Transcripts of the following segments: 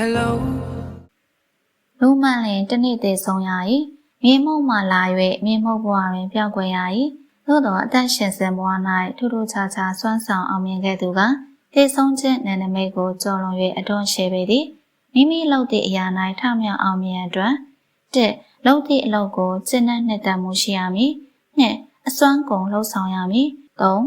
Hello လူမှန်လင်တစ်နေ့သေးဆုံးရ၏မြေမှုန့်မှလာ၍မြေမှုန့်ဘဝတွင်ပျောက်ကွယ်ရ၏သို့သောအသက်ရှင်စဉ်ဘဝ၌ထူးထူးခြားခြားစွမ်းဆောင်အောင်မြင်ခဲ့သူကတေဆုံးခြင်းနယ်နိမိတ်ကိုကျော်လွန်၍အတွန်းရှိပေသည်မိမိလုပ်သည့်အရာ၌ထမြောက်အောင်မြင်အတွက်တစ်လုပ်သည့်အလုပ်ကိုကျင့်တဲ့နှစ်သက်မှုရှိရမည်နှစ်အစွမ်းကုန်လှုပ်ဆောင်ရမည်သုံး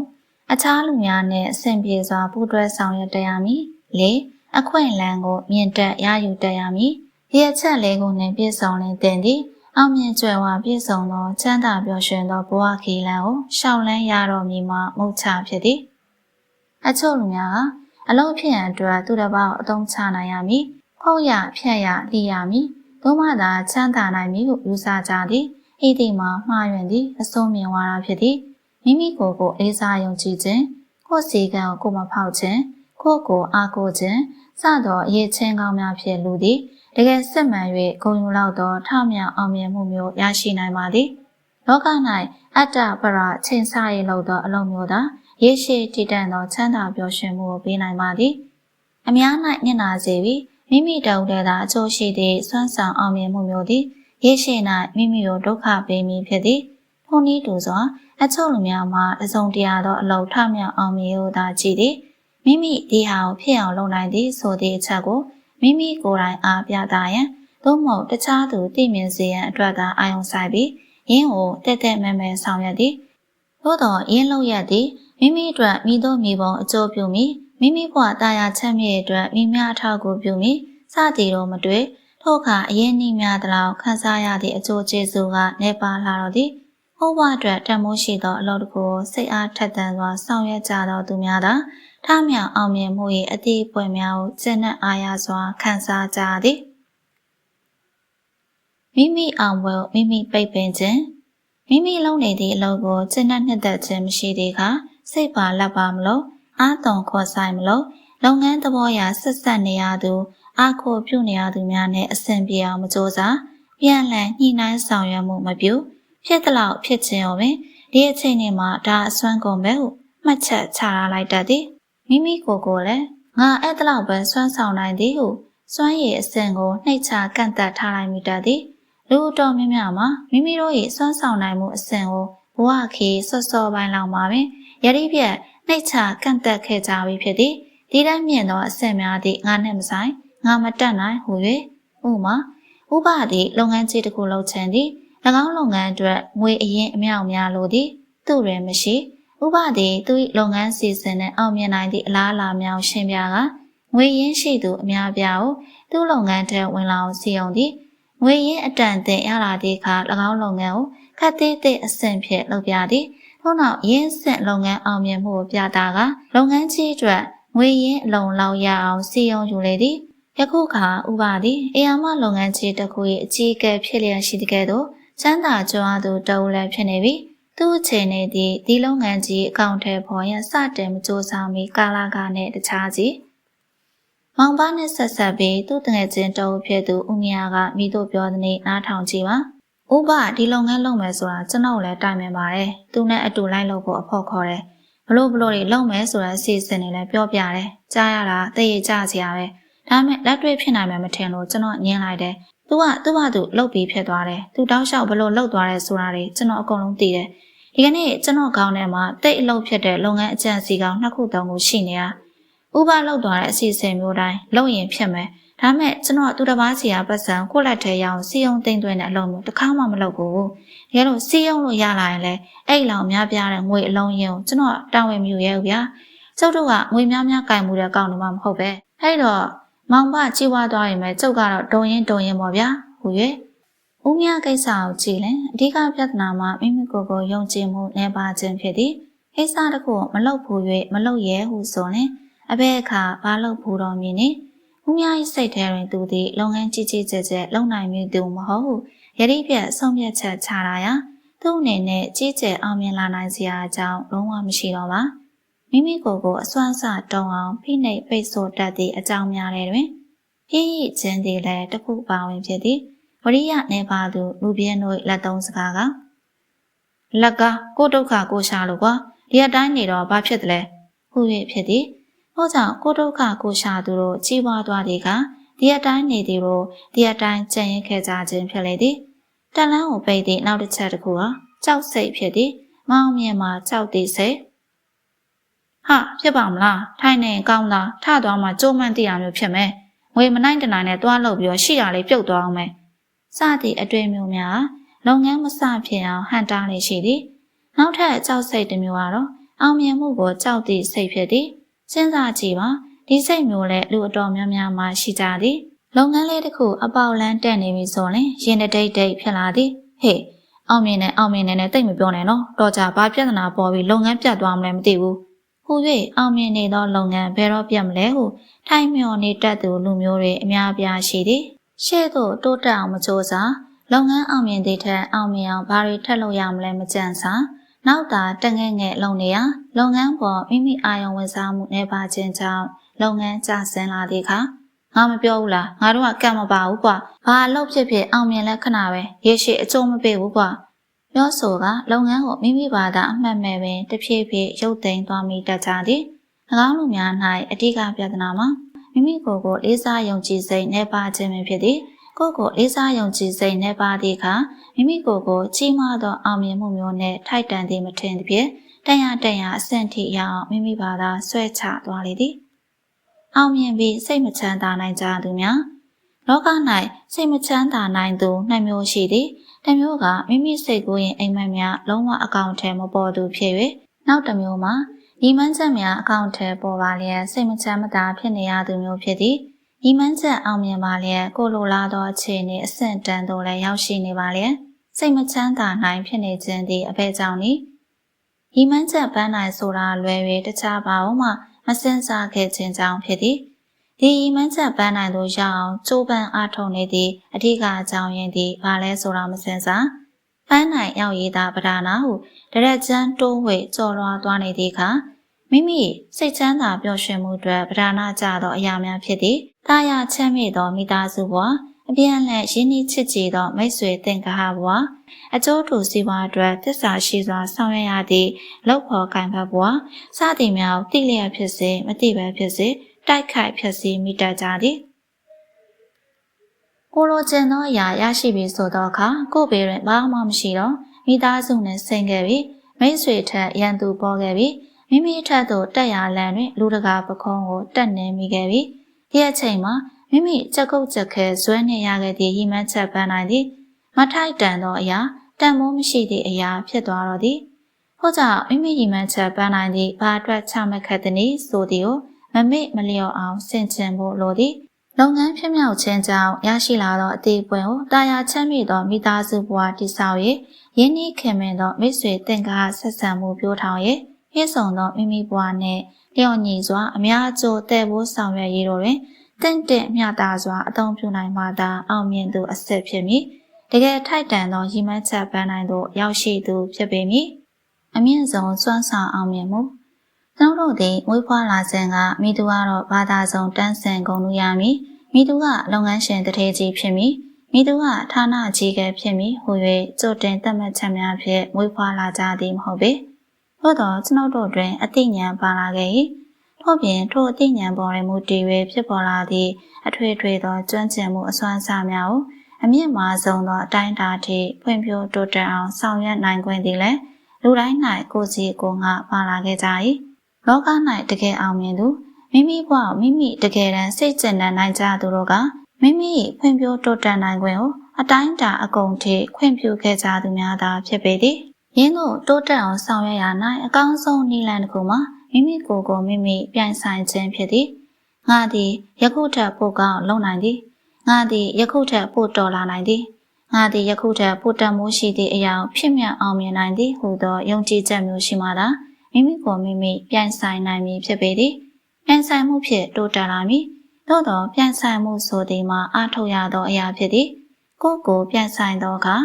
အခြားလူများနှင့်အဆင်ပြေစွာပူးတွဲဆောင်ရွက်တတ်ရမည်လေး အခွင့်အလမ်းကိုမြင့်တက်ရယူတတ်ရမည်ဒီအချက်လေးကိုနှင့်ပြည့်စုံလင်တင်သည်အောင်မြင်ကြွယ်ဝပြည့်စုံသောချမ်းသာပျော်ရွှင်သောဘဝခီလန်ကိုရှောက်လန်းရတော်မူမှမုတ်ချဖြစ်သည်အချို့လူများကအလုံးဖြစ်ရန်အတွက်သူတစ်ပါးကိုအသုံးချနိုင်ရမည်ဖုတ်ရဖြတ်ရလှီရမည်သို့မှသာချမ်းသာနိုင်မည်ဟုယူဆကြသည်ဣတိမှာမှားယွင်းသည်အဆုံးမြင်ဝါဒဖြစ်သည်မိမိကိုယ်ကိုအေးစားယုံကြည်ခြင်းကိုယ်စီကံကိုကိုမဖောက်ခြင်း ကိုယ့်ကိုအားကိုးခြင်းစသောအရေးချင်းကောင်းများဖြင့်လူသည်တကယ်စစ်မှန်၍ဂုဏ်ယူလောက်သောထမြောက်အောင်မြင်မှုမျိုးရရှိနိုင်ပါသည်လောက၌အတ္တပရချိန်ဆရေးလောက်သောအလုံးမျိုးသာရေရှည်တည်တံ့သောချမ်းသာပျော်ရွှင်မှုကိုပေးနိုင်ပါသည်အများ၌ညင်နာစေပြီးမိမိတောင်းတသာအကျိုးရှိသည့်စွမ်းဆောင်အောင်မြင်မှုမျိုးသည်ရေရှည်၌မိမိကိုဒုက္ခပေးမည်ဖြစ်သည်ထိုနည်းတူစွာအချို့လူများမှာအစုံတရာသောအလောက်ထမြောက်အောင်မြင်ဟုသာကြည်သည် မိမိဒီဟာကိုဖြစ်အောင်လုပ်နိုင်သည်ဆိုသည့်အချက်ကိုမိမိကိုယ်တိုင်အားပြသရန်သို့မဟုတ်တခြားသူသိမြင်စေရန်အတွက်သာအာရုံစိုက်ပြီးယင်းကိုတက်တက်မဲမဲဆောင်ရွက်သည်သို့တော်ယင်းလုပ်ရသည်မိမိအတွက်မိသောမိဘအကျိုးပြုမိမိမိဘဝတာယာချမ်းမြေ့အတွက်မိမြအထောက်ကိုပြုမိစသည်တော့မတွေ့ထို့အခါအရင်နှီးများသလောက်ခန်းစားရသည့်အကျိုးကျေးဇူးကနေပါလာတော့သည်ဟောဘအတွက်တန်မိုးရှိသောအလုပ်တစ်ခုကိုစိတ်အားထက်သန်စွာဆောင်ရွက်ကြသောသူများသာ ထမြောင်အောင်မြင်မှု၏အသည့်ပွင့်များကိုကျင့်နှံ့အားရစွာခံစားကြသည်မိမိအောင်ဝယ်မိမိပိတ်ပင်ခြင်းမိမိလုံးနေသည့်အလုပ်ကိုကျင့်နှံ့နှစ်သက်ခြင်းမရှိသေးခါစိတ်ပါလက်ပါမလို့အာတုံခေါ်ဆိုင်မလို့လုပ်ငန်းသဘောအရဆက်ဆက်နေရသူအားကိုပြုနေရသူများနဲ့အဆင်ပြေအောင်မကြိုးစားပြန်လည်ညှိနှိုင်းဆောင်ရွက်မှုမပြုဖြစ်သလောက်ဖြစ်ခြင်းရောပင်ဒီအချိန်တွေမှာဒါအစွမ်းကုန်ပဲဟုမှတ်ချက်ချထားလိုက်တတ်သည် မိမိကိုယ်ကိုလည်းငါအဲ့တလောက်ပဲစွမ်းဆောင်နိုင်သည်ဟုစွမ်းရည်အစဉ်ကိုနှိတ်ချကန့်သက်ထားလိုက်မိတတ်သည်လူတော်များများမှာမိမိတို့၏စွမ်းဆောင်နိုင်မှုအစဉ်ကိုဘဝခီစောစောပိုင်းလောက်မှာပင်ယတိပြက်နှိတ်ချကန့်သက်ခဲ့ကြပြီဖြစ်သည်ဒီတိုင်းမြင်သောအစဉ်များသည့်ငါနှင့်မဆိုင်ငါမတက်နိုင်ဟူ၍ဥမာဥပသည့်လုပ်ငန်းကြီးတစ်ခုလုပ်ချင်သည်၎င်းလုပ်ငန်းအတွက်ငွေအရင်အမြောက်များလိုသည်သူ့တွင်မရှိ ဥပသည်သူ၏လုပ်ငန်းစီစဉ်နဲ့အောင်မြင်နိုင်သည့်အလားအလာများရှင်းပြကငွေရင်းရှိသူအများပြားကိုသူ့လုပ်ငန်းထဲဝင်လာအောင်စီယုံသည်ငွေရင်းအတန်တင်ရလာသည့်အခါ၎င်းလုပ်ငန်းကိုခက်သေးသေးအဆင့်ဖြင့်လုပ်ပြသည်ထို့နောက်ရင်းစင်လုပ်ငန်းအောင်မြင်မှုကိုပြတာကလုပ်ငန်းကြီးအတွက်ငွေရင်းအလုံလောက်ရအောင်စီယုံယူလေသည်ယခုခါဥပါသည်အေယာမလုပ်ငန်းကြီးတစ်ခု၏အကြီးအကဲဖြစ်လျက်ရှိတဲ့ကဲ့သို့ချမ်းသာကြွားသူတအုပ်လည်းဖြစ်နေပြီ သူ့အခြေအနေဒီဒီလုပ်ငန်းကြီးအကောင့်ထဲပေါ်ရန်စတင်မကြိုးစားမီကာလာကနဲ့တခြားစီမောင်ပါနဲ့ဆက်ဆက်ပြီးသူ့တငယ်ချင်းတအုပ်ဖြစ်သူဦးမြကမိတို့ပြောတဲ့နေ့နားထောင်ကြည့်ပါဥပဒီလုပ်ငန်းလုပ်မယ်ဆိုတာကျွန်တော်လည်းတိုင်ပင်ပါတယ်သူနဲ့အတူလိုက်လုပ်ဖို့အဖို့ခေါ်တယ်ဘလို့ဘလို့တွေလုပ်မယ်ဆိုတဲ့အစီအစဉ်တွေလည်းပြောပြတယ်ကြားရတာသိရကြစရာပဲဒါပေမဲ့လက်တွေ့ဖြစ်နိုင်မယ်မထင်လို့ကျွန်တော်ညင်းလိုက်တယ်။ "तू ကသူ့ဘာသူလှုပ်ပြီးဖြစ်သွားတယ်။ तू တောက်လျှောက်ဘလို့လှုပ်သွားတယ်ဆိုတာတွေကျွန်တော်အကုန်လုံးသိတယ်။ ဒီကနေ့ကျွန်တော်ခေါင်းထဲမှာတိတ်အလုပ်ဖြစ်တဲ့လုပ်ငန်းအကြံစီကောင်နှစ်ခုသုံးခုရှိနေတာ။ဥပလှုပ်သွားတဲ့အစီအစဉ်မျိုးတိုင်းလုပ်ရင်ဖြစ်မယ်။ဒါမဲ့ကျွန်တော်သူတစ်ပါးစီကပတ်စံကိုလက်ထဲရအောင်စီယုံသိမ့်သွင်းတဲ့အလုံးမျိုးတစ်ခါမှမလုပ်ဘူး။ဒါလို့စီယုံလို့ရလာရင်လေအဲ့လောင်များပြားတဲ့ငွေအလုံးရင်းကိုကျွန်တော်တာဝန်မယူရဲဘူးဗျာ။ကျုပ်တို့ကငွေများများကင်မှုတဲ့ကောင်းနေမှမဟုတ်ပဲ။အဲ့တော့မောင်ဘကြည်ဝါသွားရင်ပဲကျုပ်ကတော့ဒုံရင်ဒုံရင်ပေါ့ဗျာဟူ၍ ဦးမြကိစ္စကိုကြည်လင်အဓိကပြဿနာမှာမိမိကိုယ်ကိုယုံကြည်မှုနှဲပါခြင်းဖြစ်သည်ကိစ္စတစ်ခုမလုပ်ဘူး၍မလုပ်ရဲဟုဆိုရင်အဘဲအခါဘာလုပ်ဘူးတော်မည်နည်းဦးမြ၏စိတ်ထဲတွင်သူသည်လုပ်ငန်းကြီးကြီးကျယ်ကျယ်လုပ်နိုင်မည်သူမဟုတ်ဟုယတိပြတ်ဆုံးဖြတ်ချက်ချလာရာသူ့အနေနဲ့ကြီးကျယ်အောင်မြင်လာနိုင်စရာအကြောင်းလုံးဝမရှိတော့ပါမိမိကိုယ်ကိုအစွမ်းစတုံအောင်ဖိနှိပ်ပိတ်ဆို့တတ်သည့်အကြောင်းများတဲ့တွင်ပြည့်ရည်ခြင်းသည်လည်းတစ်ခုပါဝင်ဖြစ်သည် ဝရိယနေပါသူလူပြင်းတို့လက်သုံးစကားကလက်ကကိုဒုက္ခကိုရှာလို့ကွာဒီအတိုင်းနေတော့ဘာဖြစ်တယ်လဲဟု၍ဖြစ်သည်ဟောကြောင့်ကိုဒုက္ခကိုရှာသူတို့ကြီးပွားသွားသည်ကဒီအတိုင်းနေသည်ကိုဒီအတိုင်းကြံ့ရင်ခဲ့ကြခြင်းဖြစ်လေသည်တန်လန်းကိုပိတ်သည့်နောက်တစ်ချက်တစ်ခုဟာကြောက်စိတ်ဖြစ်သည်မောင်မြင်မှာကြောက်သည်စိတ်ဟာဖြစ်ပါမလားထိုင်နေကောင်းလားထသွားမှကြိုးမှန်းသိရမျိုးဖြစ်မယ်ငွေမနိုင်တနိုင်နဲ့တွားလို့ပြီးတော့ရှိရလေးပြုတ်သွားအောင်မယ် စသည့်အတွေ့အမျိုးများလုပ်ငန်းမစဖြစ်အောင်ဟန်တားနေရှိသည်နောက်ထပ်ကြောက်စိတ်တစ်မျိုးကတော့အောင်မြင်မှုကိုကြောက်သည့်စိတ်ဖြစ်သည်စဉ်းစားကြည့်ပါဒီစိတ်မျိုးလည်းလူအတော်များများမှရှိကြသည်လုပ်ငန်းလေးတစ်ခုအပေါက်လန်းတက်နေပြီဆိုရင်ရင်တတိတ်တိတ်ဖြစ်လာသည်ဟေ့အောင်မြင်နဲ့အောင်မြင်နဲ့နဲ့တိတ်မပြောနဲ့နော်တော့ကြဘာပြဿနာပေါ်ပြီးလုပ်ငန်းပြတ်သွားမလဲမသိဘူးဟူ၍အောင်မြင်နေသောလုပ်ငန်းဘယ်တော့ပြတ်မလဲဟုထိုင်မျောနေတတ်သူလူမျိုးတွေအများအပြားရှိသည် ရှေ့သို့တိုးတက်အောင်မကြိုးစားလုပ်ငန်းအောင်မြင်တဲ့ထက်အောင်မြင်အောင်ဘာတွေထပ်လုပ်ရမလဲမကြံစားနောက်တာတငယ်ငယ်လုံနေရလုပ်ငန်းပေါ်မိမိအာရုံဝင်စားမှုနေပါခြင်းကြောင့်လုပ်ငန်းကျဆင်းလာတဲ့အခါငါမပြောဘူးလားငါတို့ကကံမပါဘူးကွာဘာအလုပ်ဖြစ်ဖြစ်အောင်မြင်လဲခဏပဲရေရှည်အကျုံးမပေးဘူးကွာပြောဆိုကလုပ်ငန်းကိုမိမိဘာသာအမှတ်မဲ့ပင်တဖြည်းဖြည်းရုပ်သိမ်းသွားမိတတ်ကြသည်၎င်းလူများ၌အဓိကပြဿနာမှာ မိမိကိုယ်ကိုလေးစားယုံကြည်စိတ်နေပါခြင်းဖြစ်သည်ကိုယ့်ကိုလေးစားယုံကြည်စိတ်နေပါသည့်အခါမိမိကိုယ်ကိုကြီးမားသောအောင်မြင်မှုမျိုးနဲ့ထိုက်တန်သည်မထင်သဖြင့်တန်ရတန်ရအဆင့်ထိရအောင်မိမိဘာသာဆွဲချသွားလေသည်အောင်မြင်ပြီးစိတ်မချမ်းသာနိုင်ကြသူများလောက၌စိတ်မချမ်းသာနိုင်သူနှစ်မျိုးရှိသည်တစ်မျိုးကမိမိစိတ်ကိုယ်ရင်အိမ်မက်များလုံးဝအကောင့်ထဲမပေါ်သူဖြစ်၍နောက်တစ်မျိုးမှာ ဒီမှန်းချက်များအကောင့်ထဲပေါ်ပါလျက်စိတ်မချမ်းမသာဖြစ်နေရသူမျိုးဖြစ်သည်ဤမှန်းချက်အောင်မြင်ပါလျက်ကိုလိုလားသောအခြေအနေအဆင့်တန်းသို့လည်းရောက်ရှိနေပါလျက်စိတ်မချမ်းသာနိုင်ဖြစ်နေခြင်းသည်အဘယ်ကြောင့်နည်းဤမှန်းချက်ပန်းနိုင်ဆိုတာလွယ်၍တခြားပါအောင်မှမစင်စားခဲ့ခြင်းကြောင့်ဖြစ်သည်ဒီဤမှန်းချက်ပန်းနိုင်သို့ရောက်အောင်ကြိုးပမ်းအားထုတ်နေသည့်အထူးအကြောင်းရင်းသည်ဘာလဲဆိုတာမစင်စား ပန်းနိုင်ရောက်ရည်သာပဒါနာဟုတရက်ချမ်းတိုးဝေကြော်လွားသွားနေသည့်အခါမိမိစိတ်ချမ်းသာပျော်ရွှင်မှုအတွက်ပဓာနာကြသောအရာများဖြစ်သည်။တာယာချမ်းမြေ့သောမိသားစုဘဝအပြန်အလှန်ရင်းနှီးချစ်ကြည်သောမိတ်ဆွေသင်္ကာဟဘဝအကျိုးတူစီးပွားအတွက်သစ္စာရှိစွာဆောင်ရွက်ရသည့်လောက်ဖော်ကံဘဘဝစသည်များတိလျက်ဖြစ်စေမတိပဲဖြစ်စေတိုက်ခိုက်ဖြစ်စေမိတတ်ကြသည် ကိုလိုချင်သောအရာရရှိပြီဆိုသောအခါကိုပေတွင်ဘာမှမရှိတော့မိသားစုနှင့်ဆင်ခဲ့ပြီးမိတ်ဆွေထက်ရန်သူပေါ်ခဲ့ပြီးမိမိထက်သို့တက်ရလန်တွင်လူတကာပခုံးကိုတက်နေမိခဲ့ပြီ။ဒီအချိန်မှာမိမိချက်ကုတ်ချက်ခဲဇွဲနေရခဲ့သည့်ရီမန်းချက်ပန်းနိုင်သည်မထိုက်တန်သောအရာတန်မိုးမရှိသည့်အရာဖြစ်သွားတော့သည်။ဟုတ်ကြောင့်မိမိရီမန်းချက်ပန်းနိုင်သည့်ဘာအတွက်ချမှတ်ခဲ့သည်နည်းဆိုသည်ကိုမမေ့မလျော့အောင်ဆင်ခြင်ဖို့လိုသည်။ လုပ်ငန်းဖြစ်မြောက်ခြင်းကြောင့်ရရှိလာသောအသေးပွင့်ကိုတာယာချမ်းမြေ့သောမိသားစုဘဝတည်ဆောက်၍ရင်းနှီးခင်မင်သောမိတ်ဆွေတင်ကားဆက်ဆံမှုပြိုးထောင်၍ပြည့်စုံသောမိမိဘဝနှင့်လျော့ညီစွာအများအကျိုးတဲ့ဖို့ဆောင်ရွက်ရေးတို့တွင်တင့်တင့်မျှတစွာအသုံးပြုနိုင်မှသာအောင်မြင်သူအစစ်ဖြစ်မည်တကယ်ထိုက်တန်သောရည်မှန်းချက်ပန်းနိုင်သို့ရောက်ရှိသူဖြစ်ပေမည်အမြင့်ဆုံးစွမ်းဆောင်အောင်မြင်မှု ကျွန်တော်တို့သည်မွေးဖွားလာခြင်းကမိသူကတော့ဘာသာစုံတန်းဆင်ကုန်လို့ရမည်မိသူကလုပ်ငန်းရှင်တထေးကြီးဖြစ်မည်မိသူကဌာနကြီးကဖြစ်မည်ဟူ၍ကြိုတင်သတ်မှတ်ချက်များဖြင့်မွေးဖွားလာကြသည်မဟုတ်ပေ။သို့သောကျွန်ုပ်တို့တွင်အသိဉာဏ်ပါလာခဲ့၏ထို့ပြင်ထိုအသိဉာဏ်ပေါ်တွင်မူတည်၍ဖြစ်ပေါ်လာသည့်အထွေထွေသောကျွမ်းကျင်မှုအစွမ်းအစများကိုအမြင့်မားဆုံးသောအတိုင်းအတာထိဖွံ့ဖြိုးတိုးတက်အောင်ဆောင်ရွက်နိုင်ခွင့်သည်လည်းလူတိုင်း၌ကိုယ်စီကိုယ်ငါပါလာခဲ့ကြ၏ လောက၌တကယ်အောင်မြင်သူမိမိဘဝမိမိတကယ်တမ်းစိတ်ကျဉ်းနိုင်ကြသူတို့ကမိမိဖွံ့ဖြိုးတိုးတက်နိုင်ခွင့်ကိုအတိုင်းအတာအကုန်ထိခွင့်ပြုခဲ့ကြသူများသာဖြစ်ပေသည်ရင်းတို့တိုးတက်အောင်ဆောင်ရွက်ရနိုင်အကောင်းဆုံးနည်းလမ်းတစ်ခုမှာမိမိကိုယ်ကိုမိမိပြိုင်ဆိုင်ခြင်းဖြစ်သည်ငါသည်ယခုထက်ပိုကောင်းလုပ်နိုင်သည်ငါသည်ယခုထက်ပိုတော်လာနိုင်သည်ငါသည်ယခုထက်ပိုတတ်မှုရှိသည့်အရာဖြစ်မြတ်အောင်မြင်နိုင်သည်ဟူသောယုံကြည်ချက်မျိုးရှိမှသာ မိမိကိုမိမိပြိုင်ဆိုင်နိုင်မည်ဖြစ်ပေသည်ပြိုင်ဆိုင်မှုဖြင့်တိုးတက်လာမည်သို့သောပြိုင်ဆိုင်မှုဆိုသည်မှာအားထုတ်ရသောအရာဖြစ်သည်ကိုယ်ကိုပြိုင်ဆိုင်သောအခါ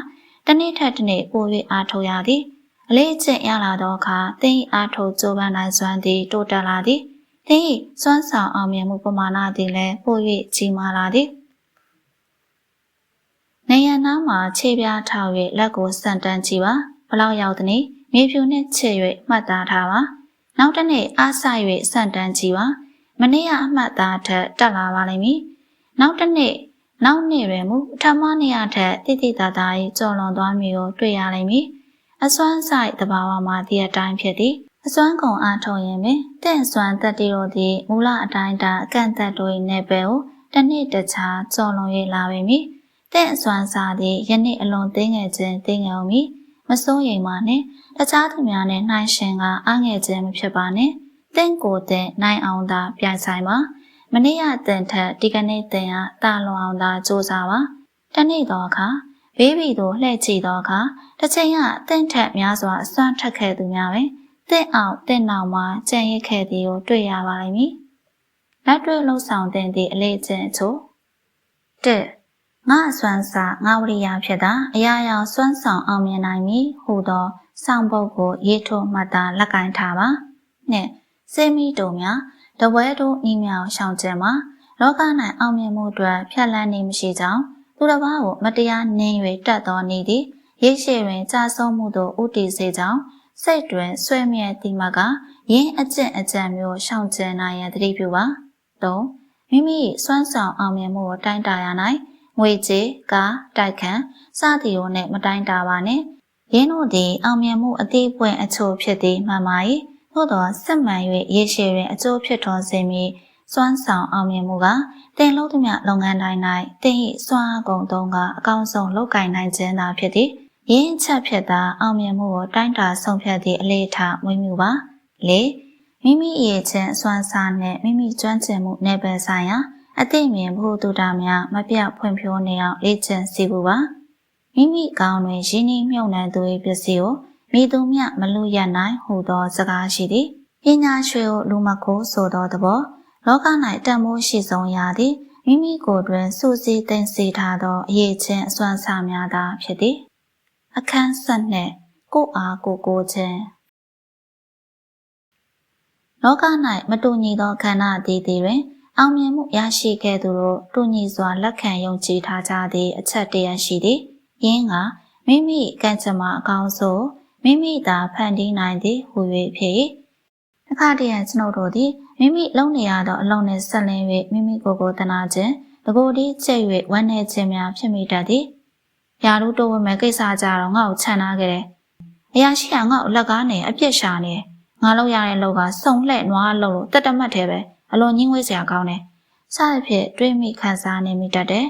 တနေ့ထက်တနေ့ပို၍အားထုတ်ရသည်အလေးအကျင့်ရလာသောအခါသင်၏အားထုတ်ကြိုးပမ်းနိုင်စွမ်းသည်တိုးတက်လာသည်သင်၏စွမ်းဆောင်အောင်မြင်မှုပမာဏသည်လည်းပို၍ကြီးမားလာသည်နေရနားမှာခြေပြားထောက်၍လက်ကိုစံတန်းကြည့်ပါဘလောက်ရောက်သည်။ မြေဖြူနှင့်ချေ၍မှတ်သားထားပါနောက်တစ်နေ့အားဆိုင်၍စံတန်းကြည့်ပါမနေ့ကအမှတ်သားထက်တက်လာပါလိမ့်မည်နောက်တစ်နေ့နောက်နေ့တွင်မူပထမနေ့အထက်တိတိတသား၏ကြော်လွန်သွားမည်ကိုတွေ့ရလိမ့်မည်အစွမ်းဆိုင်တဘာဝမှာဒီအတိုင်းဖြစ်သည်အစွမ်းကုန်အားထုတ်ရင်ပင်တင့်စွမ်းတက်တီတို့သည်မူလအတိုင်းတာအကန့်အသတ်တို့၏နယ်ပယ်ကိုတစ်နှစ်တခြားကြော်လွန်၍လာပေမည်တင့်စွမ်းစားသည်ယနေ့အလွန်သိငယ်ခြင်းသိငယ်အောင်မည် မစိုးရိမ်ပါနဲ့တခြားသူများနဲ့နှိုင်းရှင်ကအားငယ်ခြင်းမဖြစ်ပါနဲ့တင့်ကိုယ်တဲ့နိုင်အောင်သာပြိုင်ဆိုင်ပါမနေ့ကတင်ထက်ဒီကနေ့တင်ရတာလွန်အောင်သာစူးစမ်းပါတနေ့တော့အခါဘေးဘီတို့လှည့်ကြည့်တော့အခါတစ်ချိန်ကတင့်ထက်များစွာအစွမ်းထက်ခဲ့သူများပဲတင့်အောင်တင့်နောက်မှာကြံ့ရစ်ခဲ့သည်ကိုတွေ့ရပါလိမ့်မည်လက်တွေ့လှုပ်ဆောင်တဲ့ဒီအလေးချင်းအချို့တဲ့ ငါအစွမ်းစာငါဝရိယဖြစ်တာအရာရာစွမ်းဆောင်အောင်မြင်နိုင်မည်ဟူသောစောင့်ပုတ်ကိုရေးထိုးမှတ်သားလက်ကင်ထားပါနှစ်စေမီတို့များတပွဲတို့ဤမြောင်ရှောင်ကျင်မှာလောက၌အောင်မြင်မှုအတွက်ဖြတ်လန်းနေမရှိကြောင်းသူတစ်ပါးကိုမတရားနင်း၍တတ်တော်နေသည်ရိတ်ရှည်တွင်ကြာဆုံးမှုသို့ဥတည်စေကြောင်းစိတ်တွင်ဆွဲမြဲတိမကရင်းအကျင့်အကြံမျိုးရှောင်ကျင်နိုင်ရန်တတိပြုပါ၃မိမိစွမ်းဆောင်အောင်မြင်မှုကိုတိုင်းတာရ၌ငွေ ကြေးကားတိုက်ခန်းစသည်တို့နဲ့မတိုင်းတာပါနဲ့ရင်းတို့သည်အောင်မြင်မှုအသေးပွင့်အချို့ဖြစ်သည်မှန်ပါ၏သို့သောစစ်မှန်၍ရေရှည်တွင်အကျိုးဖြစ်တော်စေမည်စွမ်းဆောင်အောင်မြင်မှုကတင်လို့သမျှလုပ်ငန်းတိုင်း၌တင်၏စွမ်းအားကုန်သုံးကအကောင်းဆုံးလုပ်ကိုင်နိုင်ခြင်းသာဖြစ်သည်ရင်းချက်ဖြစ်သာအောင်မြင်မှုကိုတိုင်းတာဆုံးဖြတ်သည့်အလေးထားမွေးမြူပါ၄မိမိအရေးချင်းအစွမ်းစားနှင့်မိမိကျွမ်းကျင်မှုနယ်ပယ်ဆိုင်ရာ အသိမြင်ဖို့တူတာများမပြတ်ဖွံ့ဖြိုးနေအောင်လေ့ကျင့်စီဖို့ပါမိမိကောင်းတွင်ရင်းနှီးမြှုပ်နှံသူ၏ပစ္စည်းကိုမိသူမြမလူရနိုင်ဟူသောစကားရှိသည်ပညာရွှေကိုလူမကိုဆိုသောသဘောလောက၌တန်မိုးရှိဆုံးရာသည်မိမိကိုယ်တွင်စုစည်းသိမ်းဆည်းထားသောအရေးချင်းအစွမ်းစားများသာဖြစ်သည်အခန်းဆက်နှင့်ကိုအားကိုကိုခြင်းလောက၌မတူညီသောခန္ဓာအသီးသီးတွင် အောင်မြင်မှုရရှိခဲ့သူတို့တူညီစွာလက်ခံယုံကြည်ထားကြသည့်အချက်တရရှိသည်ယင်းကမိမိကံကြမ္မာအကောင်းဆုံးမိမိသာဖန်တီးနိုင်သည်ဟူ၍ဖြစ်တခါတည်းကျွန်ုပ်တို့သည်မိမိလုံနေရသောအလုံးနှင့်ဆက်လင်း၍မိမိကိုယ်ကိုတနာခြင်းတကိုယ်တည်းကျိတ်၍ဝမ်းနည်းခြင်းများဖြစ်မိတတ်သည်ရာလူတိုးဝမဲ့ကိစ္စကြတော့ငါ့ကိုခြံထားခဲ့တယ်အရာရှိကငါ့ကိုလက်ကားနဲ့အပြစ်ရှာနေငါလောက်ရတဲ့လောက်ကစုံလှဲ့နွားလို့တက်တမတ်သေးပဲ အလွန်ညှင်းဝေးစရာကောင်းတယ်စသဖြင့်တွေးမိခံစားနေမိတတ်တယ်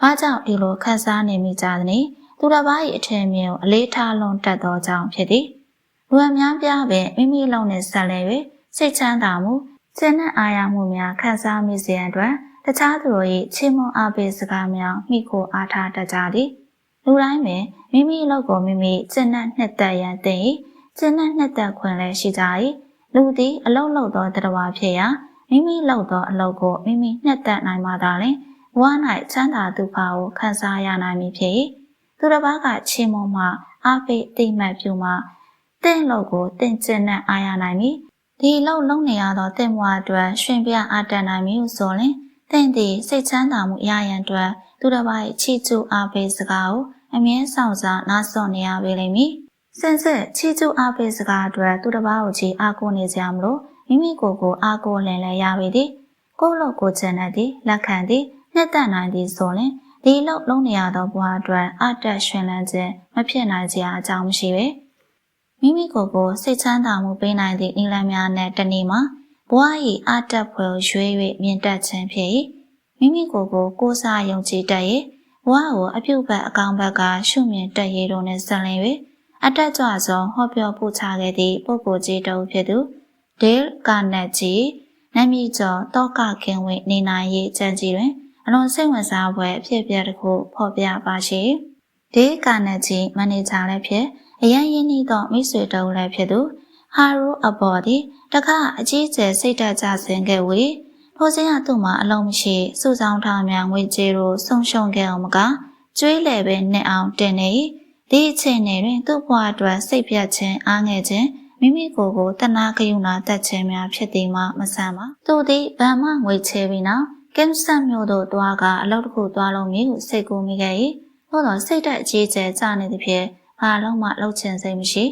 ဘာကြောင့်ဒီလိုခံစားနေမိကြသနည်းသူတစ်ပါး၏အထင်မြင်ကိုအလေးထားလွန်တတ်သောကြောင့်ဖြစ်သည်လူအများပြားပင်မိမိလုံးနှင့်ဆက်လဲ၍စိတ်ချမ်းသာမှုကျဉ်းနဲ့အာရမှုများခံစားမိစေရန်အတွက်တခြားသူတို့၏ချီးမွမ်းအားပေးစကားများမိခိုအားထားတတ်ကြသည်လူတိုင်းပင်မိမိအလုပ်ကိုမိမိကျင့်နဲ့နှစ်သက်ရန်သင်၏ကျင့်နဲ့နှစ်သက်ခွင့်လည်းရှိကြ၏လူသည်အလုပ်လုပ်သောတရားဖြစ်ရာ မိမိလုပ်သောအလုပ်ကိုမိမိနှစ်သက်နိုင်မှသာလျှင်ဘဝ၌ချမ်းသာဒုက္ခကိုခံစားရနိုင်မည်ဖြစ်၏သူတစ်ပါးကချီးမွမ်းမှအားပေးတိတ်မှတ်ပြုမှတင့်လုပ်ကိုတင့်ကျင့်နဲ့အားရနိုင်မည်ဒီလောက်လုံးနေရသောတင့်ဘဝအတွက်ရှင်ပြအားတန်နိုင်မည်ဆိုရင်တင့်သည်စိတ်ချမ်းသာမှုရရန်အတွက်သူတစ်ပါး၏ချီးကျူးအားပေးစကားကိုအမြဲဆောင်စားနားစွင့်နေရပေလိမ့်မည်စင်စစ်ချီးကျူးအားပေးစကားအတွက်သူတစ်ပါးကိုချီအားကိုးနေကြမလို့ မိမိကိုယ်ကိုအားကိုးလင်လည်းရပေသည်ကိုယ်လို့ကိုယ်ချင်တဲ့သည်လက်ခံသည်နှစ်သက်နိုင်သည်ဆိုရင်ဒီလောက်လုံးနေရသောဘဝအတွက်အတက်ရှင်လန်းခြင်းမဖြစ်နိုင်စရာအကြောင်းမရှိပဲမိမိကိုယ်ကိုစိတ်ချမ်းသာမှုပေးနိုင်သည့်နည်းလမ်းများနဲ့တနေ့မှာဘဝ၏အတက်ဖွယ်ရွေး၍မြင့်တက်ခြင်းဖြစ်၏မိမိကိုယ်ကိုကိုးစားယုံကြည်တတ်၏ဘဝကိုအပြုတ်ဘက်အကောင်ဘက်ကရှုမြင်တက်ရည်တို့နဲ့ဆက်လင်း၍အတက်ကြွဆုံးဟောပြောပို့ချခဲ့သည့်ပုဂ္ဂိုလ်ကြီးတစ်ဦးဖြစ်သူ ဒေးကာနက်ဂျီနာမည်ကျော်တောကခင်ဝေနေနိုင်ရေးကြံကြီးတွင်အလွန်စိတ်ဝင်စားဖွယ်အဖြစ်အပျက်တစ်ခုဖော်ပြပါရှိဒေးကာနက်ဂျီမန်နေဂျာလည်းဖြစ်အရန်ရင်းနှီးသောမိတ်ဆွေတဦးလည်းဖြစ်သူဟာရူအဘော်သည်တခါအကြီးကျယ်စိတ်ဓာတ်ကြဆင်းခဲ့ဝေထိုစဉ်ကသူ့မှာအလုံးမရှိစုဆောင်ထားများငွေကြေးတို့ဆုံးရှုံးခဲ့အောင်မကကျွေးလေပဲနဲ့အောင်တင်နေဒီအချိန်တွင်သူ့ဘဝအတွက်စိတ်ပြတ်ခြင်းအားငယ်ခြင်း မိမိကိုယ်ကိုတနာကယုဏတက်ခြင်းများဖြစ်သည်မှမဆန်ပါသူသည်ဗန်မငွေချေပြီးနောက်ကင်ဆတ်မျိုးတို့တွားကအလုပ်တစ်ခုတွားလုံးမည်ဟုစိတ်ကူးမိခဲ့၏သို့သောစိတ်တက်အကြီးကျယ်ကျနေသဖြင့်ဘာလုံးမှလှုပ်ချင်စိတ်မရှိ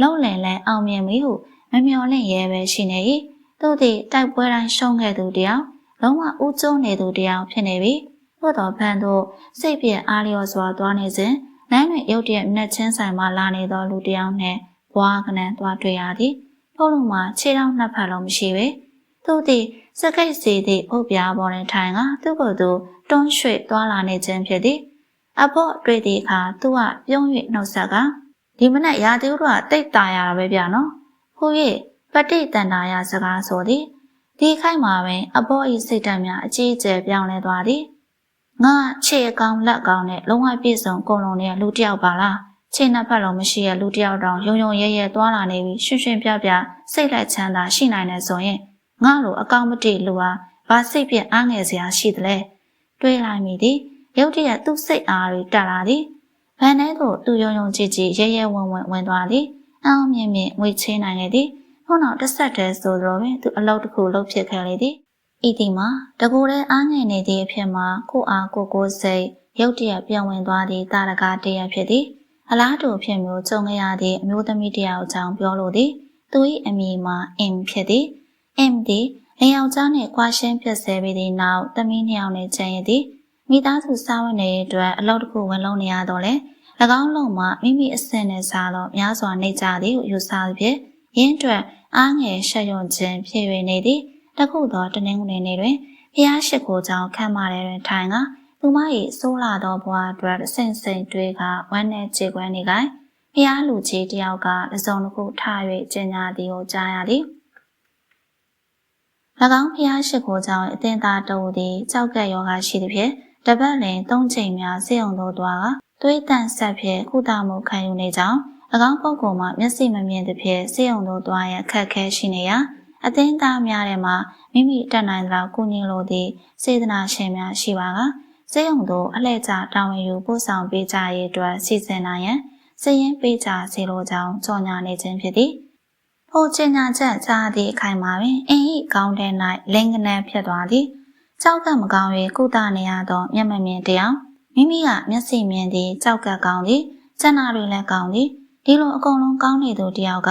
လုံလည်လဲအောင်မြင်မည်ဟုမမျှော်လင့်ရဲပဲရှိနေ၏သူသည်တိုက်ပွဲတိုင်းရှုံးခဲ့သူတယောက်လုံးဝဥကျုံးနေသူတယောက်ဖြစ်နေပြီသို့တော်ဖန်တို့စိတ်ပြည့်အားလျော်စွာသွားနေစဉ်လမ်းတွင်ရုတ်တရက်မျက်ချင်းဆိုင်မှလာနေသောလူတစ်ယောက်နှင့် ဘွားကနန်းသွားတွေ့ရသည်ထို့လူမှာခြေထောက်နှစ်ဖက်လုံးမရှိပေသူသည်စကိတ်စီသည့်အုပ်ပြားပေါ်တွင်ထိုင်ကသူ့ကိုယ်သူတွန်းရွှေ့သွားလာနေခြင်းဖြစ်သည်အဖို့တွေ့သည့်အခါသူကပြုံး၍နှုတ်ဆက်ကဒီမနက်ရာသီဥတုကတိတ်တာရတာပဲဗျနော်ဟူ၍ပဋိတန်တာရစကားဆိုသည်ဒီခိုက်မှာပင်အဘောဤစိတ်ဓာတ်များအကြီးအကျယ်ပြောင်းလဲသွားသည်ငါခြေအကောင်လက်ကောင်နဲ့လုံးဝပြည့်စုံကုန်လုံးနဲ့လူတစ်ယောက်ပါလား ခြေနှစ်ဖက်လုံးမရှိတဲ့လူတစ်ယောက်တောင်ယုံယုံရဲရဲသွားလာနေပြီးရွှင်ရွှင်ပြပြစိတ်လက်ချမ်းသာရှိနိုင်တယ်ဆိုရင်ငါလိုအကောင်မတိလူဟာဘာစိတ်ပြအားငယ်စရာရှိသလဲတွေးလိုက်မိသည်ရုတ်တရက်သူ့စိတ်အားတွေတက်လာသည်ဗန်ထဲသို့သူယုံယုံကြည်ကြည်ရဲရဲဝံ့ဝံ့ဝင်သွားသည်အောင်မြင့်မြင့်ငွေချင်းနိုင်ခဲ့သည်ခုနောက်တစ်ဆက်တည်းဆိုတော့ပင်သူအလုပ်တစ်ခုလုပ်ဖြစ်ခဲ့လေသည်ဤဒီမှာတကူတဲ့အားငယ်နေသည့်အဖြစ်မှာကိုအားကိုကိုစိတ်ရုတ်တရက်ပြောင်းဝင်သွားသည့်တာရကတရဖြစ်သည် အလားတူဖြစ်မျိုးကြုံရသည့်အမျိုးသမီးတယောက်အကြောင်းပြောလိုသည်သူ၏အမည်မှာအင်ဖြစ်သည်အင်သည်လင်ယောက်ျားနှင့်ကွာရှင်းဖြစ်စေပြီးသည့်နောက်သမီးနှစ်ယောက်နှင့်ကျန်ရသည်မိသားစုစားဝတ်နေအတွက်အလုပ်တစ်ခုဝင်လုပ်နေရတော့လေ၎င်းလုံးမှာမိမိအဆင့်နဲ့စားတော့များစွာနေကြသည်ဟုယူဆသည်ဖြင့်ရင်းအတွက်အားငယ်ရှက်ရွံ့ခြင်းဖြစ်၍နေသည်တခုသောတနင်္ဂနွေနေ့တွင်ဖျားရှိခိုးကြောင်းခံမာတဲ့တွင်ထိုင်က သူမ၏ဆိုးလာသောဘဝအတွက်ဆင့်စိမ်တွေးကဝမ်းနဲ့ကြေကွမ်းနေကဖျားလူကြီးတယောက်ကတစုံတစ်ခုထား၍ကျင်ညာသည်ကိုကြားရသည်၎င်းဖျားရှိခိုးကြောင်းအသင်သားတဝူသည်ကြောက်ကက်ယောဂရှိသည်ဖြင့်တပတ်လင်၃ချိန်များစေုံသို့သွားကသွေးတန့်ဆက်ဖြင့်ကုသမှုခံယူနေကြောင်း၎င်းပုဂ္ဂိုလ်မှာမျက်စိမမြင်သဖြင့်စေုံသို့သွားရန်အခက်အခဲရှိနေရာအသင်းသားများထဲမှာမိမိတက်နိုင်သလောက်ကုညီလိုသည့်စေတနာရှင်များရှိပါက စေုံသို့အလှည့်ကျတာဝန်ယူပို့ဆောင်ပေးကြရေးအတွက်စီစဉ်နိုင်ရန်စည်ရင်ပေးကြစေလိုကြောင်းကြော်ညာနေခြင်းဖြစ်သည်။ထိုကျင်ညာချက်ကြားသည့်အခိုင်မှာပင်အင်းဤကောင်းတဲ့၌လင်္ကနန်းဖြစ်သွားသည်။ကြောက်ကမကောင်း၍ကုသနေရသောမျက်မမြင်တရားမိမိကမျက်စိမြင်သည်ကြောက်ကကောင်းသည်ကျန်နာတွေလည်းကောင်းသည်ဒီလိုအကုန်လုံးကောင်းနေသူတယောက်က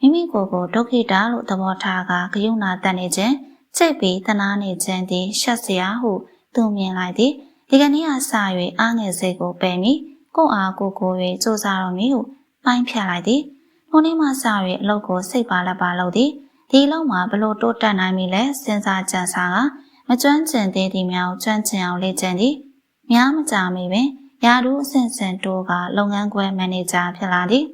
မိမိကိုယ်ကိုဒုက္ခိတာလို့သဘောထားကဂယုဏတတ်နေခြင်းစိတ်ပြီးတနာနေခြင်းသည်ရှက်စရာဟုသူမြင်လိုက်သည် ဒီကနေ့အစ၍အားငယ်စိတ်ကိုပယ်မိကိုယ့်အားကိုယ်ကို၍စူးစားတော်မူဟုပိုင်းဖြတ်လိုက်သည်ခုနေ့မှစ၍အလုပ်ကိုစိတ်ပါလက်ပါလုပ်သည်ဒီလောက်မှာဘလို့တိုးတက်နိုင်ပြီလဲစဉ်းစားကြံစားကမကျွမ်းကျင်သေးသည်များကျွမ်းကျင်အောင်လေ့ကျင့်သည်များမကြာမီပင်ယာဒူးအဆင့်ဆင့်တိုးကလုပ်ငန်းခွဲမန်နေဂျာဖြစ်လာသည်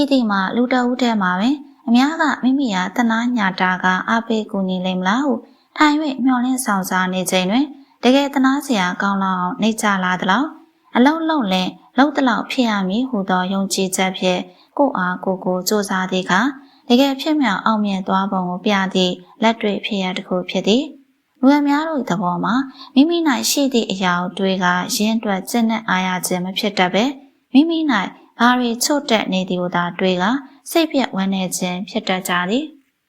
ဤဒီမှာလူတအုပ်ထဲမှာပင်အများကမိမိရာတနာညာတာကအပေးကူညီလိမ့်မလားဟု ထိုင်၍မျှော်လင့်ဆောင်စားနေချိန်တွင်တကယ်တနာစရာကောင်းလောက်အောင်နှိတ်ကြလာသလောက်အလုံးလုံးလဲလုံးတလောက်ဖြစ်ရမည်ဟုသောယုံကြည်ချက်ဖြင့်ကိုအားကိုကိုစူးစမ်းသည့်အခါတကယ်ဖြစ်မြောက်အောင်မြင်သွားပုံကိုပြသည့်လက်တွေ့ဖြစ်ရတစ်ခုဖြစ်သည်လူအများတို့သဘောမှာမိမိ၌ရှိသည့်အရာတွေကရင်းတွက်ကျင့်တဲ့အာရခြင်းမဖြစ်တတ်ပဲမိမိ၌ဘာတွေချွတ်တက်နေသည်ကိုသာတွေကစိတ်ပြက်ဝမ်းနေခြင်းဖြစ်တတ်ကြသည်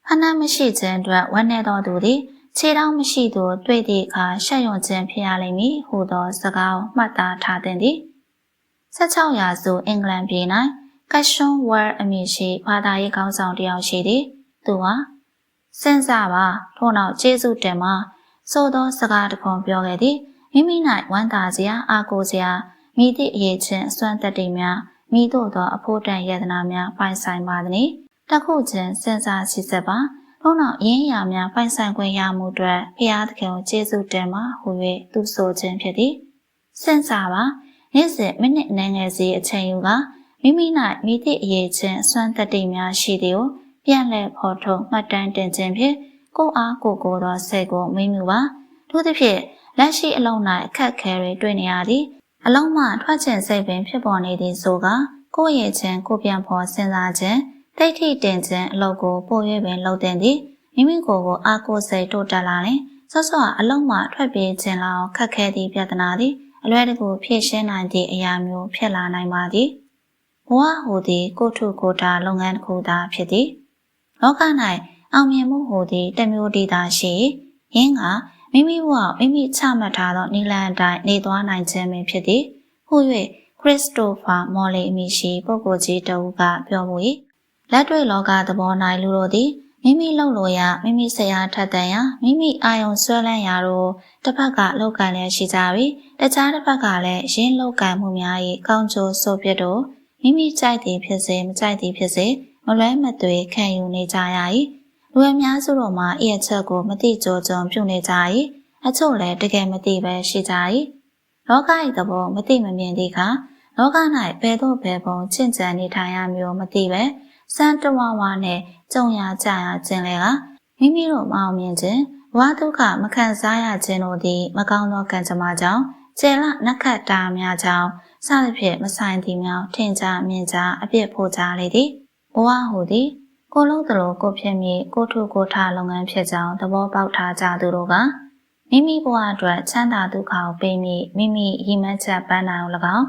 ဖဏမရှိခြင်းအတွက်ဝမ်းနေတော်သူသည် ခြေထောက်မရှိသူတွေ့သည့်အခါရှက်ရွံ့ခြင်းဖြစ်ရလိမ့်မည်ဟုသောစကားကိုမှတ်သားထားသင့်သည်16ရာစုအင်္ဂလန်ပြည်၌ကက်ရှင်ဝါအမည်ရှိဘာသာရေးခေါင်းဆောင်တယောက်ရှိသည်သူဟာစဉ်းစားပါထို့နောက်ကျေးဇူးတင်မှာဆိုသောစကားတခုပြောခဲ့သည်မိမိ၌ဝမ်းသာစရာအာကိုစရာမိသည့်အရေးချင်းအစွမ်းတက်တည်များမိတို့သောအဖို့တန်ယတနာများပိုင်ဆိုင်ပါသည်။တခုချင်းစဉ်းစားစီစစ်ပါ။ ထို့နောက်ရင်းရာများပိုင်ဆိုင်ခွင့်ရမှုအတွက်ဖျားသခင်ကိုကျေးဇူးတင်ပါဟူ၍သူဆိုခြင်းဖြစ်သည်။စဉ်းစားပါနေ့စဉ်မိနစ်နည်းငယ်စီအချိန်ယူကမိမိ၌မိသည့်အရေးချင်းအစွမ်းတက်တည်များရှိသည်ကိုပြန်လည်ဖော်ထုတ်မှတ်တမ်းတင်ခြင်းဖြင့်ကိုအားကိုကိုသောစိတ်ကိုမိမှုပါထို့သဖြင့်လက်ရှိအလုံး၌အခက်ခဲတွေတွေ့နေရသည်အလုံးမှထွက်ချင်စိတ်ပင်ဖြစ်ပေါ်နေသည်ဆိုကကိုယ့်ရဲ့ချင်းကိုပြန်ဖော်စဉ်းစားခြင်း တိတ်ထိတင်ခြင်းအလုပ်ကိုပို့၍ပင်လုပ်တင်သည်မိမိကိုယ်ကိုအားကိုးစိတ်တိုးတက်လာရင်ဆော့ဆော့အလုံးမှထွက်ပြေးခြင်းလောက်ခက်ခဲသည့်ပြဿနာသည်အလွယ်တကူဖြည့်ရှင်းနိုင်သည့်အရာမျိုးဖြစ်လာနိုင်ပါသည်ဘဝဟူသည်ကိုထုကိုတာလုပ်ငန်းတစ်ခုသာဖြစ်သည်လောက၌အောင်မြင်မှုဟူသည်တမျိုးတည်းသာရှိရင်းကမိမိဘဝမိမိချမှတ်ထားသောနိလန်အတိုင်းနေသွားနိုင်ခြင်းပင်ဖြစ်သည်ဟူ၍ခရစ်စတိုဖာမော်လီအမည်ရှိပုဂ္ဂိုလ်ကြီးတဦးကပြောမူ၏ လက်တွေ့လောကသဘော၌လူတို့သည်မိမိလှုပ်လို့ရမိမိဆရာထက်တန်ရမိမိအာယုံဆွဲလန်းရာတို့တစ်ဖက်ကလောက်ကန်လျက်ရှိကြပြီတခြားတစ်ဖက်ကလည်းရင်းလောက်ကန်မှုများ၏ကောင်းကျိုးဆိုပြတို့မိမိကြိုက်သည်ဖြစ်စေမကြိုက်သည်ဖြစ်စေမလွဲမသွေခံယူနေကြရ၏လူအများစုတို့မှာအဲ့အချက်ကိုမတိကြိုကြုံပြုနေကြ၏အချို့လည်းတကယ်မသိပဲရှိကြ၏လောက၏သဘောမသိမမြင်သည့်အခါလောက၌ဘယ်သို့ဘယ်ပုံချင့်ကြံနေထိုင်ရမျိုးမသိပဲ စံတဝဝနဲ့ကြုံရကြရခြင်းလေကမိမိတို့မအောင်မြင်ခြင်းဝါဒုက္ခမခံစားရခြင်းတို့သည်မကောင်းသောကံကြမ္မာကြောင့်ကျေလနက္ခတ်တာများကြောင့်စသဖြင့်မဆိုင်သည်များထင်ကြမြင်ကြအပြစ်ဖို့ကြလေသည်ဘဝဟူသည်ကိုလုံးတလို့ကိုဖြစ်မိကိုထုကိုထလုပ်ငန်းဖြစ်ကြောင်းသဘောပေါက်ထားကြသူတို့ကမိမိဘဝအတွက်ချမ်းသာဒုက္ခကိုပေးမိမိမိရည်မှန်းချက်ပန်းနိုင်အောင်၎င်း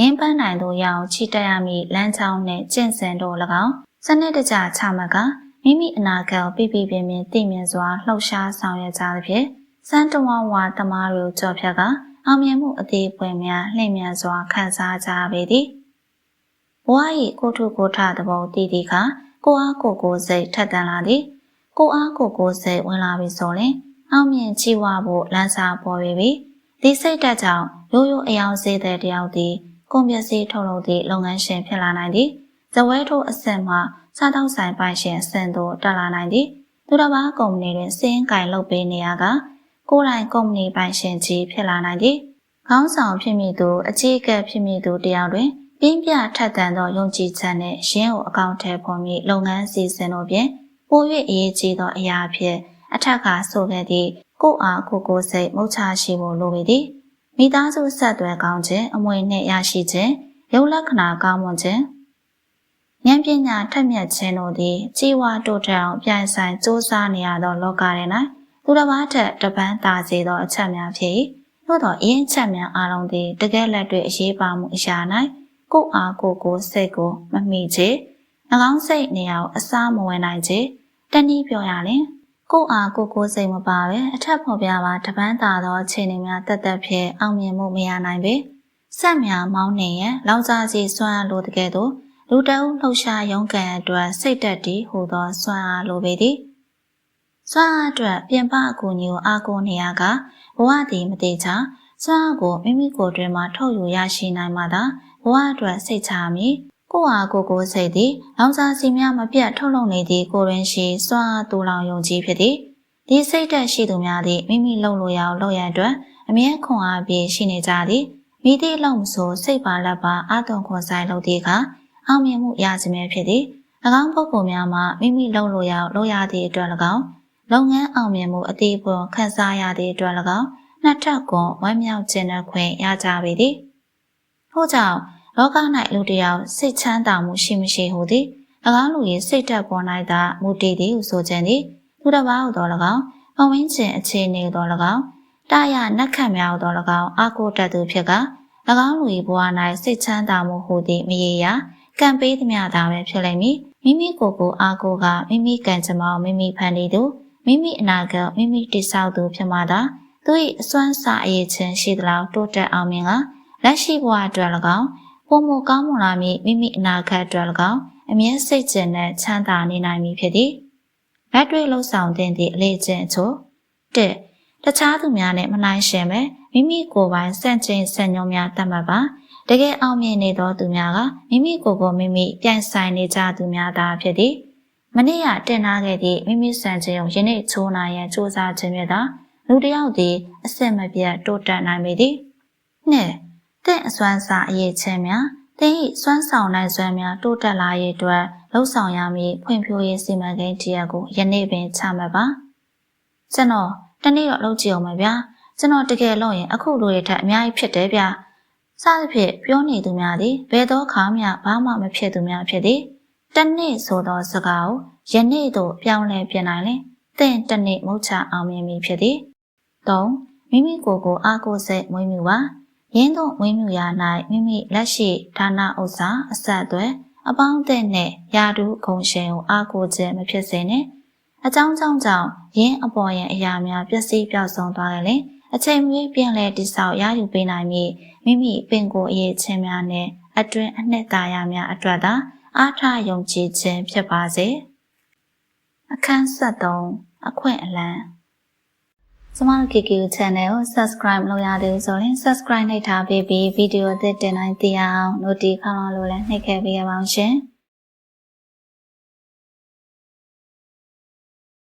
ရင်းပန်းနိုင်သောရောင်ချီတက်ရမည့်လမ်းကြောင်းနှင့်ကျင့်စဉ်တို့၎င်းစနစ်တကျချမှတ်ကမိမိအနာဂတ်ကိုပြပြပြင်းပြင်းသိမြင်စွာလှုပ်ရှားဆောင်ရွက်ကြသဖြင့်စံတဝဝတမားတို့ကြော်ဖြတ်ကအောင်မြင်မှုအသေးပွင့်များလှည့်မြန်စွာခံစားကြပေသည်ဘဝ၏ကိုထုကိုထသဘောတည်တည်ခါကိုအားကိုကိုစိတ်ထက်သန်လာသည်ကိုအားကိုကိုစိတ်ဝင်လာပြီဆိုရင်အောင်မြင်ချီဝဖို့လမ်းစာပေါ်ပြီဒီစိတ်တက်ကြောင့်ရိုးရိုးအယောင်စေးတဲ့တယောက်သည် ကုန်ပစ္စည်းထုတ်လုပ်သည့်လုပ်ငန်းရှင်ဖြစ်လာနိုင်သည်ဇဝဲထိုးအဆင့်မှစားတောက်ဆိုင်ပိုင်ရှင်အဆင့်သို့တက်လာနိုင်သည်သူတစ်ပါးကုမ္ပဏီတွင်စင်းကင်လုပ်ပေးနေရကကိုယ်တိုင်ကုမ္ပဏီပိုင်ရှင်ကြီးဖြစ်လာနိုင်သည်ခေါင်းဆောင်ဖြစ်မိသူအကြီးအကဲဖြစ်မိသူတယောက်တွင်ပြင်းပြထက်သန်သောယုံကြည်ချက်နှင့်ရင်းကိုအကောင့်ထဲပေါ်မိလုပ်ငန်းစီစဉ်တို့ဖြင့်ပို၍အရေးကြီးသောအရာဖြင့်အထက်ကဆိုခဲ့သည့်ကိုအားကိုကိုစိတ်မုတ်ချရှိဖို့လိုပေသည် မိသားစုဆက်သွယ်ကောင်းခြင်းအမွေနှင့်ရရှိခြင်းရုပ်လက္ခဏာကောင်းမွန်ခြင်းဉာဏ်ပညာထက်မြက်ခြင်းတို့သည်ជីဝတိုးတက်အောင်ပြိုင်ဆိုင်စ조사နေရသောလောကထဲ၌သူတစ်ပါးထက်တပန်းသာစေသောအချက်များဖြစ်၏သို့သောအင်းချက်များအလုံးသည်တကယ်လက်တွေ့အရေးပါမှုအရာ၌ကိုအားကိုကိုစိတ်ကိုမမိချေ၎င်းစိတ်နေရာကိုအစားမဝင်နိုင်ချေတနည်းပြောရရင် ကိုအားကိုကိုစိတ်မပါပဲအထက်ဖော်ပြပါတပန်းသာသောအခြေအနေများတက်တက်ဖြင့်အောင်မြင်မှုမရနိုင်ပေဆက်များမောင်းနေရင်လောင်စာစီစွမ်းအားလိုတကယ်တော့လူတအုပ်လှုပ်ရှားရုန်းကန်အတွက်စိတ်တက်တည်ဟူသောစွမ်းအားလိုပေသည်စွမ်းအားအတွက်ပြင်ပအကူအညီကိုအားကိုးနေရကဘဝတည်မသေးချစွမ်းအားကိုမိမိကိုယ်တွင်မှထုတ်ယူရရှိနိုင်မှသာဘဝအတွက်စိတ်ချမည် ကိုအားကိုကိုစိတ်သည်လောင်စာစီများမပြတ်ထုတ်လုပ်နေသည့်ကိုရင်းရှိစွမ်းအားတူလောင်ယုံကြည်ဖြစ်သည်ဒီစိတ်တက်ရှိသူများသည်မိမိလုံလို့ရအောင်လုပ်ရန်အတွက်အမြဲခွန်အားပြည့်ရှိနေကြသည်မိသည့်အလုံးမဆိုစိတ်ပါလက်ပါအာတုံခွန်ဆိုင်လုပ်သည့်အခါအောင်မြင်မှုရစမြဲဖြစ်သည်၎င်းပုဂ္ဂိုလ်များမှာမိမိလုံလို့ရအောင်လုပ်ရသည့်အတွက်၎င်းလုပ်ငန်းအောင်မြင်မှုအသေးပွန်ခံစားရသည့်အတွက်၎င်းနှစ်ထပ်ကွန်ဝမ်းမြောက်ခြင်းနဲ့ခွင့်ရကြပေသည်ထို့ကြောင့် လောက၌လူတယောက်စိတ်ချမ်းသာမှုရှိမရှိဟုသည်၎င်းလူ၏စိတ်တက်ပေါ်၌သာမူတည်သည်ဟုဆိုခြင်းသည်သူတစ်ပါးဟုသော၎င်းပဝင်းခြင်းအခြေအနေသော၎င်းတာရနက်ခတ်များသော၎င်းအာကိုတက်သူဖြစ်က၎င်းလူ၏ဘဝ၌စိတ်ချမ်းသာမှုဟုသည်မရေရာကံပေးသည်များသာပဲဖြစ်လိမ့်မည်မိမိကိုယ်ကိုအာကိုကမိမိကံကြမ္မာမိမိဖန်တီးသူမိမိအနာဂတ်မိမိတည်ဆောက်သူဖြစ်မှသာသူ၏အစွမ်းစာအရေးချင်းရှိသလောက်တိုးတက်အောင်မြင်ကလက်ရှိဘဝအတွက်၎င်း ပုံမကောင်းမွန်လာမည့်မိမိအနာဂတ်အတွက်၎င်းအမြဲစိတ်ကျင်နဲ့ချမ်းသာနေနိုင်မည်ဖြစ်သည်လက်တွေ့လှုပ်ဆောင်သင့်သည့်အလေးကျင့်အချို့၁တခြားသူများနဲ့မနိုင်ရှင်ပဲမိမိကိုယ်ပိုင်စန့်ကျင်ဆံညုံများတတ်မှတ်ပါတကယ်အောင်မြင်နေသောသူများကမိမိကိုယ်ကိုမိမိပြိုင်ဆိုင်နေကြသူများသာဖြစ်သည်မနေ့ကတင်နာခဲ့သည့်မိမိစံချိန်ကိုယနေ့ချိုးနိုင်ရန်စူးစမ်းခြင်းမြတ်သာလူတစ်ယောက်သည်အစစ်မပြတ်တိုးတက်နိုင်ပေသည်နှစ် တင့်အစွမ်းစားအရေးချင်းများတင်း၏စွမ်းဆောင်နိုင်စွမ်းများတိုးတက်လာရေးအတွက်လှုံ့ဆော်ရမည့်ဖွံ့ဖြိုးရေးစီမံကိန်းတရက်ကိုယနေ့ပင်ချမှတ်ပါကျွန်တော်တနေ့တော့လုပ်ကြည့်အောင်ပါဗျာကျွန်တော်တကယ်လို့ရင်အခုလူတွေထက်အများကြီးဖြစ်တယ်ဗျာစသဖြင့်ပြောနေသူများသည်ဘယ်သောခါမှဘာမှမဖြစ်သူများဖြစ်သည်တနေ့ဆိုသောစကားကိုယနေ့သို့ပြောင်းလဲပြင်နိုင်လေသင်တနေ့မုတ်ချအောင်မြင်ပြီဖြစ်သည်၃မိမိကိုယ်ကိုအားကိုးစိတ်မွေးမြူပါ ရင်းသောမွေးမြူရာ၌မိမိလက်ရှိဌာနဥစ္စာအဆက်အသွယ်အပေါင်းအသင်းနှင့်ယာတုဂုံရှင်ကိုအားကိုးခြင်းမဖြစ်စေနှင့်အကြောင်းကြောင့်ကြောင့်ရင်းအပေါ်ရန်အရာများပျက်စီးပျောက်ဆုံးသွားတယ်လေအချိန်မီပြန်လဲတိဆောက်ရယူပေးနိုင်မည်မိမိပင်ကိုယ်အရေးချင်းများနဲ့အတွင်းအနှစ်သာရများအတွက်သာအားထားယုံကြည်ခြင်းဖြစ်ပါစေ။အခန်း73အခွင့်အလမ်း ကျမတို့ KQ channel ကို subscribe လုပ်ရတယ်ဆိုရင် subscribe နှိပ်ထားပေးပြီးဗီဒီယိုအသစ်တင်တိုင်းသိအောင် notification ခေါင်းလို့လည်းနှိပ်ခဲ့ပေးရပါအောင်ရှင်။